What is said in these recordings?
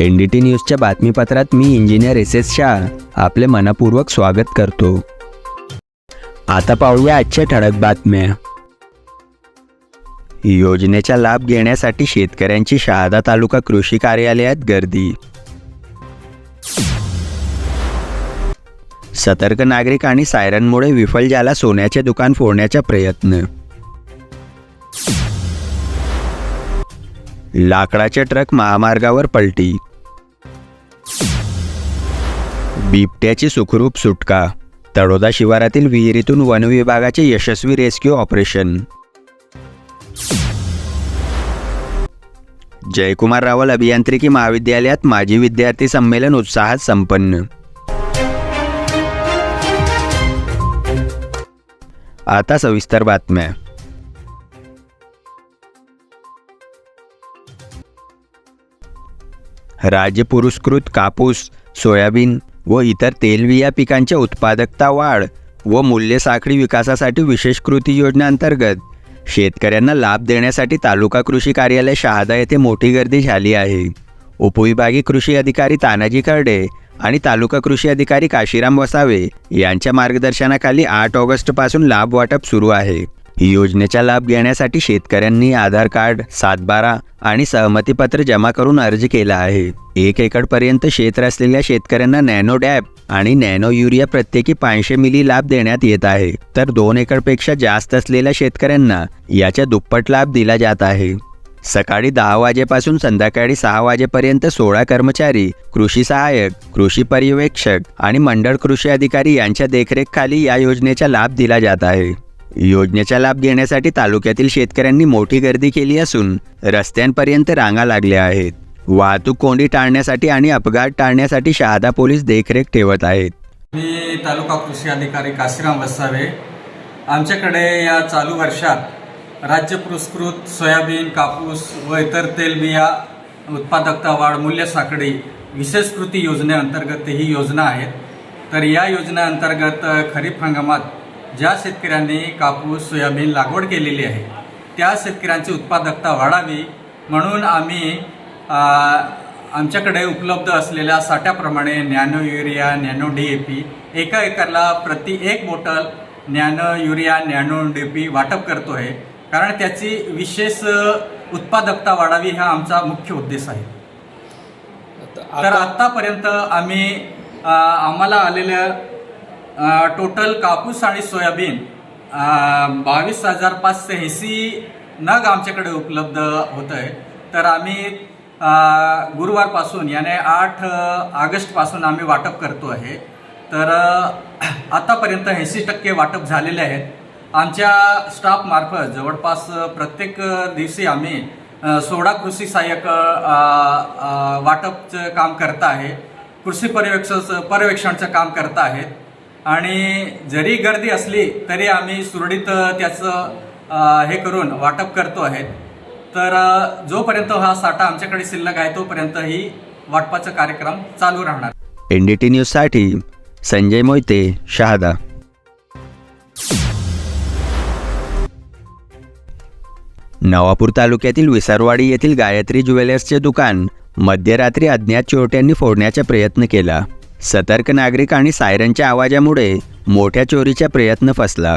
N D T न्यूजच्या बातमीपत्रात मी इंजिनियर एस एस शाह. आपले मनपूर्वक स्वागत करतो. आता पाहूया आजच्या ठळक बातम्या. योजनेचा लाभ घेण्यासाठी शेतकऱ्यांची शहादा तालुका कृषी कार्यालयात गर्दी. सतर्क नागरिक आणि सायरनमुळे विफल झाला सोन्याचे दुकान फोडण्याचा प्रयत्न. लाकडाचे ट्रक महामार्गावर पलटी. बिबट्याची सुखरूप सुटका. तळोदा शिवारातील विहिरीतून वनविभागाचे यशस्वी रेस्क्यू ऑपरेशन. जयकुमार रावल अभियांत्रिकी महाविद्यालयात माजी विद्यार्थी संमेलन उत्साहात संपन्न. आता सविस्तर बातम्या. राज्य पुरस्कृत कापूस सोयाबीन व इतर तेलबिया पिकांच्या उत्पादकता वाढ व मूल्य साखळी विकासासाठी विशेष कृती योजना अंतर्गत शेतकऱ्यांना लाभ देण्यासाठी तालुका कृषी कार्यालय शहादा येथे मोठी गर्दी झाली आहे. उपविभागीय कृषी अधिकारी तानाजी खर्डे आणि तालुका कृषी अधिकारी काशीराम वसावे यांच्या मार्गदर्शनाखाली आठ ऑगस्टपासून लाभ वाटप सुरू आहे. योजनेचा लाभ घेण्यासाठी शेतकऱ्यांनी आधार कार्ड सातबारा आणि सहमतीपत्र जमा करून अर्ज केला आहे. एक एकरपर्यंत क्षेत्र असलेल्या शेतकऱ्यांना नॅनो डॅप आणि नॅनो युरिया प्रत्येकी पाचशे मिली लाभ देण्यात येत आहे. तर दोन एकरपेक्षा जास्त असलेल्या शेतकऱ्यांना याच्या दुप्पट लाभ दिला जात आहे. सकाळी दहा वाजेपासून संध्याकाळी सहा वाजेपर्यंत सोळा कर्मचारी कृषी सहाय्यक कृषी पर्यवेक्षक आणि मंडळ कृषी अधिकारी यांच्या देखरेखखाली या योजनेचा लाभ दिला जात आहे. योजनेचा लाभ घेण्यासाठी तालुक्यातील शेतकऱ्यांनी मोठी गर्दी केली असून रस्त्यांपर्यंत रांगा लागल्या आहेत. वाहतूक कोंडी टाळण्यासाठी आणि अपघात टाळण्यासाठी शहादा पोलीस देखरेख ठेवत आहेत. मी तालुका कृषी अधिकारी काशीराम वसावे. आमच्याकडे या चालू वर्षात राज्य पुरस्कृत सोयाबीन कापूस व इतर तेलबिया उत्पादकता वाढ मूल्य साखळी विशेष कृती योजनेअंतर्गत ही योजना आहेत. तर या योजनेअंतर्गत खरीप हंगामात ज्या शेतकऱ्यांनी कापूस सोयाबीन लागवड केलेली आहे त्या शेतकऱ्यांची उत्पादकता वाढावी म्हणून आम्ही आमच्याकडे उपलब्ध असलेल्या साठ्याप्रमाणे nano urea nano D A P एका एकरला प्रति एक bottle nano urea nano D P वाटप करतो आहे कारण त्याची विशेष उत्पादकता वाढावी हा आमचा मुख्य उद्देश आहे. तर आत्तापर्यंत आम्ही आम्हाला आलेल्या टोटल कापूस आणि सोयाबीन बावीस हजार पाचशे ऐंशी नग आमच्याकडे उपलब्ध होत आहे तर आम्ही गुरुवारपासून याने आठ ऑगस्टपासून आम्ही वाटप करतो आहे. तर आतापर्यंत ऐंशी टक्के वाटप झालेले आहेत. आमच्या स्टाफमार्फत जवळपास प्रत्येक दिवशी आम्ही सोळा कृषी सहाय्यक वाटपचं काम करत आहे. कृषी पर्यवेक्षण पर्यवेक्षणचं काम करत आहेत. आणि जरी गर्दी असली तरी आम्ही सुरळीत त्याचं हे करून वाटप करतो आहेत. तर जोपर्यंत हा साठा आमच्याकडे शिल्लक आहे तोपर्यंत ही वाटपाचा कार्यक्रम चालू राहणार. एन डी टी न्यूजसाठी संजय मोहिते शहादा. नवापूर तालुक्यातील विसरवाडी येथील गायत्री ज्वेलर्सचे दुकान मध्यरात्री अज्ञात चोरट्यांनी फोडण्याचा प्रयत्न केला. सतर्क नागरिक आणि सायरनच्या आवाजामुळे मोठ्या चोरीचा प्रयत्न फसला.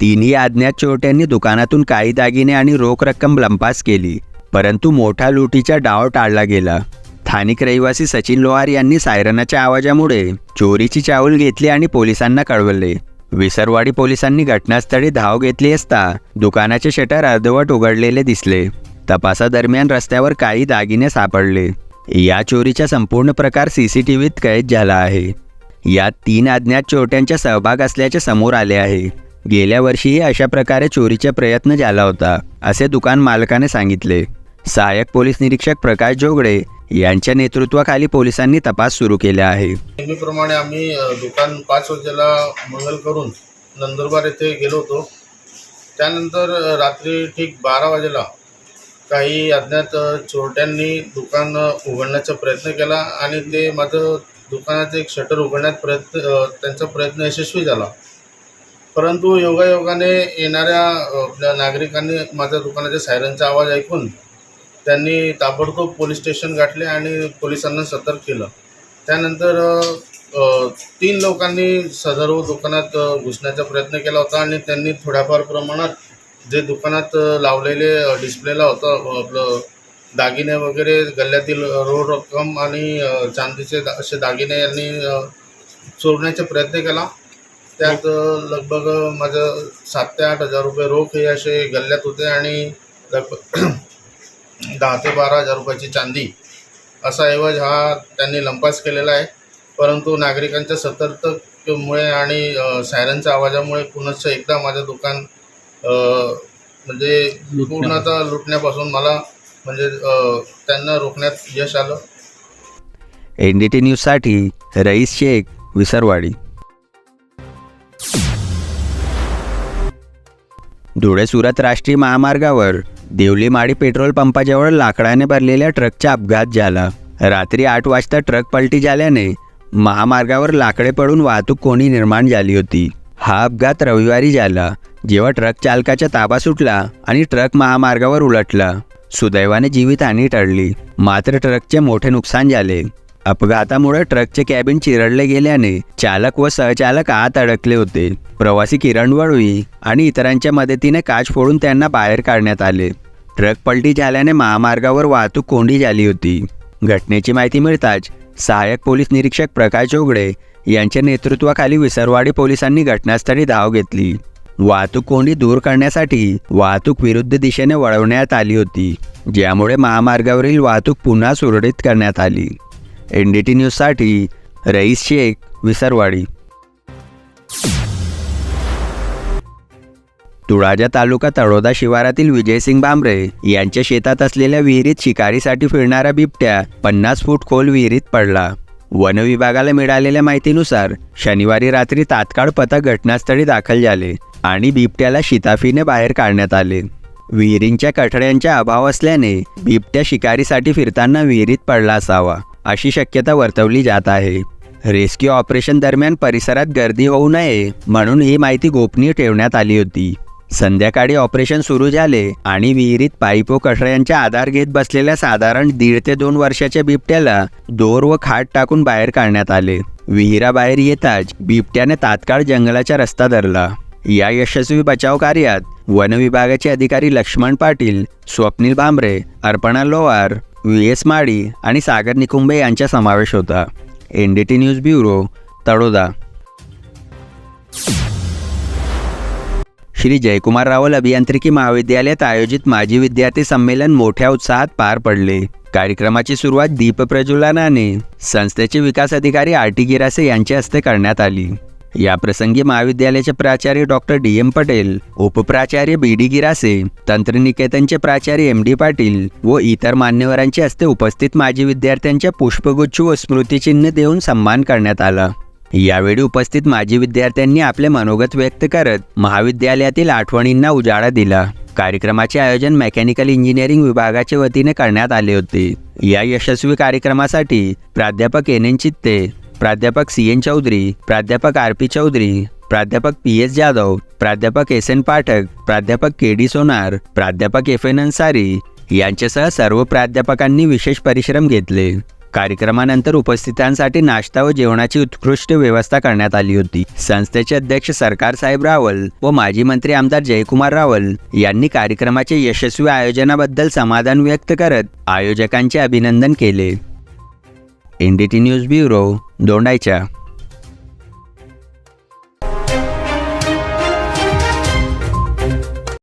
तिन्ही आज्ञात चोरट्यांनी दुकानातून काही दागिने आणि रोख रक्कम लंपास केली परंतु मोठा लुटीचा डाव टाळला गेला. स्थानिक रहिवासी सचिन लोहार यांनी सायरनाच्या आवाजामुळे चोरीची चावल घेतली आणि पोलिसांना कळवले. विसरवाडी पोलिसांनी घटनास्थळी धाव घेतली असता दुकानाचे शटर अर्धवट उघडलेले दिसले. तपासादरम्यान रस्त्यावर काही दागिने सापडले. या चोरीचा संपूर्ण प्रकार सी सी टी व्हीत कैद झाला आहे. यात तीन अज्ञात चोरट्यांचा सहभाग असल्याचे समोर आले आहे. गेल्या वर्षीही अशा प्रकारे चोरीचा प्रयत्न झाला होता असे दुकान मालकाने सांगितले. सहाय्यक पोलीस निरीक्षक प्रकाश जोगडे यांच्या नेतृत्वाखाली पोलिसांनी तपास सुरू केला आहे. नेहमीप्रमाणे आम्ही दुकान पाच वाजेला मंगल करून नंदुरबार येथे गेलो होतो. त्यानंतर रात्री ठीक बारा वाजेला काही अज्ञात चोरट्यांनी दुकान उघडण्याचा प्रयत्न केला आणि ते माझं दुकानाचं एक शटर उघडण्यात प्रयत्न त्यांचा प्रयत्न यशस्वी झाला. परंतु योगायोगाने येणाऱ्या आपल्या नागरिकांनी माझ्या दुकानाच्या सायरनचा आवाज ऐकून त्यांनी ताबडतोब पोलीस स्टेशन गाठले आणि पोलिसांना सतर्क केलं. त्यानंतर तीन लोकांनी सदर दुकानात घुसण्याचा प्रयत्न केला होता आणि त्यांनी थोड्याफार प्रमाणात जे दुकानात लावलेले डिस्प्लेला होतं आपलं दागिने वगैरे गल्ल्यातील रोड रक्कम आणि चांदीचे दा- असे दागिने यांनी चोरण्याचा प्रयत्न केला. त्यात लगभग माझं सात ते आठ हजार रुपये रोख हे असे गल्ल्यात होते आणि लगभग दहा ते बारा हजार रुपयाची चांदी असा ऐवज हा त्यांनी लंपास केलेला आहे. परंतु नागरिकांच्या सतर्कतेमुळे आणि सायरनच्या आवाजामुळे पुनश्च एकदा माझं दुकान म्हणजे पूर्णतः लुटण्यापासून मला म्हणजे त्यांना रोखण्यात यश आलं. एन डी टी न्यूजसाठी रईस शेख विसरवाडी. धुळे सुरत राष्ट्रीय महामार्गावर देवलीमाडी पेट्रोल पंपाजवळ लाकडाने भरलेल्या ट्रकचा अपघात झाला. रात्री आठ वाजता ट्रक पलटी झाल्याने महामार्गावर लाकडे पडून वाहतूक कोणी निर्माण झाली होती. हा अपघात रविवारी झाला जेव्हा ट्रक चालकाच्या ताबा सुटला आणि ट्रक महामार्गावर उलटला. सुदैवाने जीवितहानी टळली. मात्र ट्रकचे मोठे नुकसान झाले. अपघातामुळे ट्रकचे कॅबिन चिरडले गेल्याने चालक व सहचालक आत अडकले होते. प्रवासी किरण वळवी आणि इतरांच्या मदतीने काच फोडून त्यांना बाहेर काढण्यात आले. ट्रक पलटी झाल्याने महामार्गावर वाहतूक कोंडी झाली होती. घटनेची माहिती मिळताच सहाय्यक पोलीस निरीक्षक प्रकाश जोगडे यांच्या नेतृत्वाखाली विसरवाडी पोलिसांनी घटनास्थळी धाव घेतली. वाहतूक कोंडी दूर करण्यासाठी वाहतूक विरुद्ध दिशेने वळवण्यात आली होती ज्यामुळे महामार्गावरील वाहतूक पुन्हा सुरळीत करण्यात आली. एन डी टी न्यूजसाठी रईस शेख विसरवाडी. तुळाजा तालुका तळोदा शिवारातील विजयसिंग बांबरे यांच्या शेतात असलेल्या विहिरीत शिकारीसाठी फिरणारा बिबट्या पन्नास फूट खोल विहिरीत पडला. वनविभागाला मिळालेल्या माहितीनुसार शनिवारी रात्री तात्काळ पथक घटनास्थळी दाखल झाले आणि बिबट्याला शिताफीने बाहेर काढण्यात आले. विहिरींच्या कठड्यांचा अभाव असल्याने बिबट्या शिकारीसाठी फिरताना विहिरीत पडला असावा अशी शक्यता वर्तवली जात आहे. रेस्क्यू ऑपरेशन दरम्यान परिसरात गर्दी होऊ नये म्हणून ही माहिती गोपनीय ठेवण्यात आली होती. संध्याकाळी ऑपरेशन सुरू झाले आणि विहिरीत पाईपो कठऱ्यांच्या आधार घेत बसलेल्या साधारण दीड ते दोन वर्षाच्या बिबट्याला दोर व खाट टाकून बाहेर काढण्यात आले. विहिराबाहेर येताच बिबट्याने तात्काळ जंगलाचा रस्ता धरला. या यशस्वी बचाव कार्यात वन विभागाचे अधिकारी लक्ष्मण पाटील स्वप्नील भांबरे अर्पणा लोवार व्ही एस माळी आणि सागर निकुंबे यांचा समावेश होता. N D T news bureau Taloda. Shri Jaykumar Rawal अभियांत्रिकी महाविद्यालयात आयोजित माजी विद्यार्थी संमेलन मोठ्या उत्साहात पार पडले. कार्यक्रमाची सुरुवात दीप प्रज्वलनाने. संस्थेचे विकास अधिकारी आर टी गिरासे यांच्या हस्ते करण्यात आली. याप्रसंगी महाविद्यालयाचे प्राचार्य डॉक्टर डी एम पटेल उपप्राचार्य बी डी गिरासे तंत्रनिकेतनचे प्राचार्य एम डी पाटील व इतर मान्यवरांच्या हस्ते उपस्थित माजी विद्यार्थ्यांच्या पुष्पगुच्छ व स्मृतिचिन्ह देऊन सन्मान करण्यात आला. यावेळी उपस्थित माजी विद्यार्थ्यांनी आपले मनोगत व्यक्त करत महाविद्यालयातील आठवणींना उजाळा दिला. कार्यक्रमाचे आयोजन मेकॅनिकल इंजिनिअरिंग विभागाच्या वतीने करण्यात आले होते. या यशस्वी कार्यक्रमासाठी प्राध्यापक एन एन चित्ते प्राध्यापक सी एन चौधरी प्राध्यापक आर पी चौधरी प्राध्यापक पी एस जाधव प्राध्यापक एस एन पाठक प्राध्यापक के डी सोनार प्राध्यापक एफ एन अन्सारी यांच्यासह सर्व प्राध्यापकांनी विशेष परिश्रम घेतले. कार्यक्रमानंतर उपस्थितांसाठी नाश्ता व जेवणाची उत्कृष्ट व्यवस्था करण्यात आली होती. संस्थेचे अध्यक्ष सरकार साहेब रावल व माजी मंत्री आमदार जयकुमार रावल यांनी कार्यक्रमाचे यशस्वी आयोजनाबद्दल समाधान व्यक्त करत आयोजकांचे अभिनंदन केले. N D T news bureau दोंडायच्या